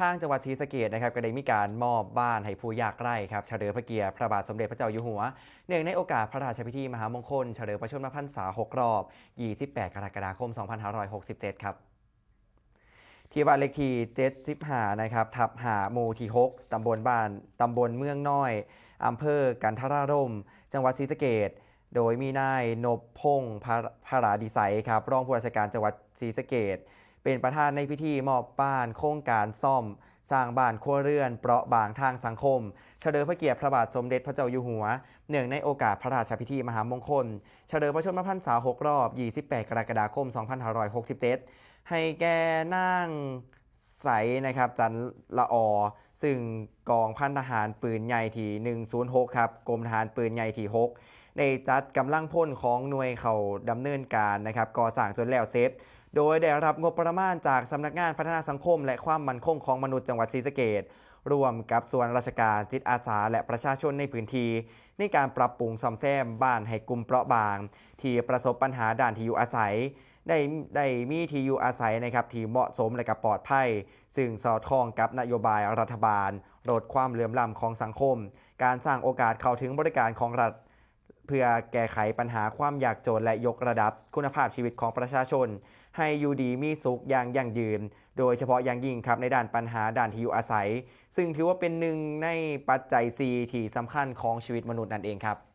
ทางจังหวัดศรีสะเกดนะครับก็ได้มีการมอบบ้านให้ผู้ยากไร้ครับเฉลิมพระเกียรติพระบาทสมเด็จพระเจ้าอยู่หัวเนื่องในโอกาสพระราชพิธีมหามงคลเฉลิมพระชนมพรรษา 6 รอบ 28 กรกฎาคม 2567 ครับที่บ้านเลขที่75นะครับทับหาหมู่ที่ 6 ตำบลบ้านตำบลเมืองน้อยอำเภอกันทรารมจังหวัดศรีสะเกดโดยมีนายนบพงศ์พระราดิไสยครับรองผู้ราชการจังหวัดศรีสะเกด เป็นประธานในพิธีมอบบ้านโครงการซ่อม สร้างบ้านครัวเรือน เปราะบางทางสังคม เฉลิมพระเกียรติพระบาทสมเด็จพระเจ้าอยู่หัว เนื่องในโอกาสพระราชพิธีมหามงคล เฉลิมพระชนมพรรษา6รอบ 28 กรกฎาคม 2567 ให้แก่นางใสนะครับจันละออซึ่งกองพันทหารปืนใหญ่ที่ 106 ครับกรมทหารปืนใหญ่ที่6ได้จัดกำลังพลของหน่วยเขาดำเนินการนะครับก่อสร้างจนแล้วเสร็จ โดยได้รับงบประมาณจากสำนักงานพัฒนาสังคม และความมั่นคงของมนุษย์จังหวัดศรีสะเกดร่วมกับส่วนราชการจิตอาสาและประชาชนในพื้นที่ ในการปรับปรุงซ่อมแซมบ้านให้กลุ่มเปราะบาง ที่ประสบปัญหาด้านที่อยู่อาศัย ได้ได้มีที่อยู่อาศัยนะครับที่เหมาะสมและก็ปลอดภัย ซึ่งสอดคล้องกับนโยบายรัฐบาลลดความเหลื่อมล้ำของสังคม การสร้างโอกาสเข้าถึงบริการของรัฐ พื่อแก้ไขปัญหาความยากจนและยกระดับคุณภาพชีวิตของประชาชน ให้อยู่ดีมีสุขอย่างยั่งยืน โดยเฉพาะอย่างยิ่งครับในด้านปัญหาด้านที่อยู่อาศัย ซึ่งถือว่าเป็นหนึ่งในปัจจัย 4 ที่สำคัญของชีวิตมนุษย์นั่นเองครับ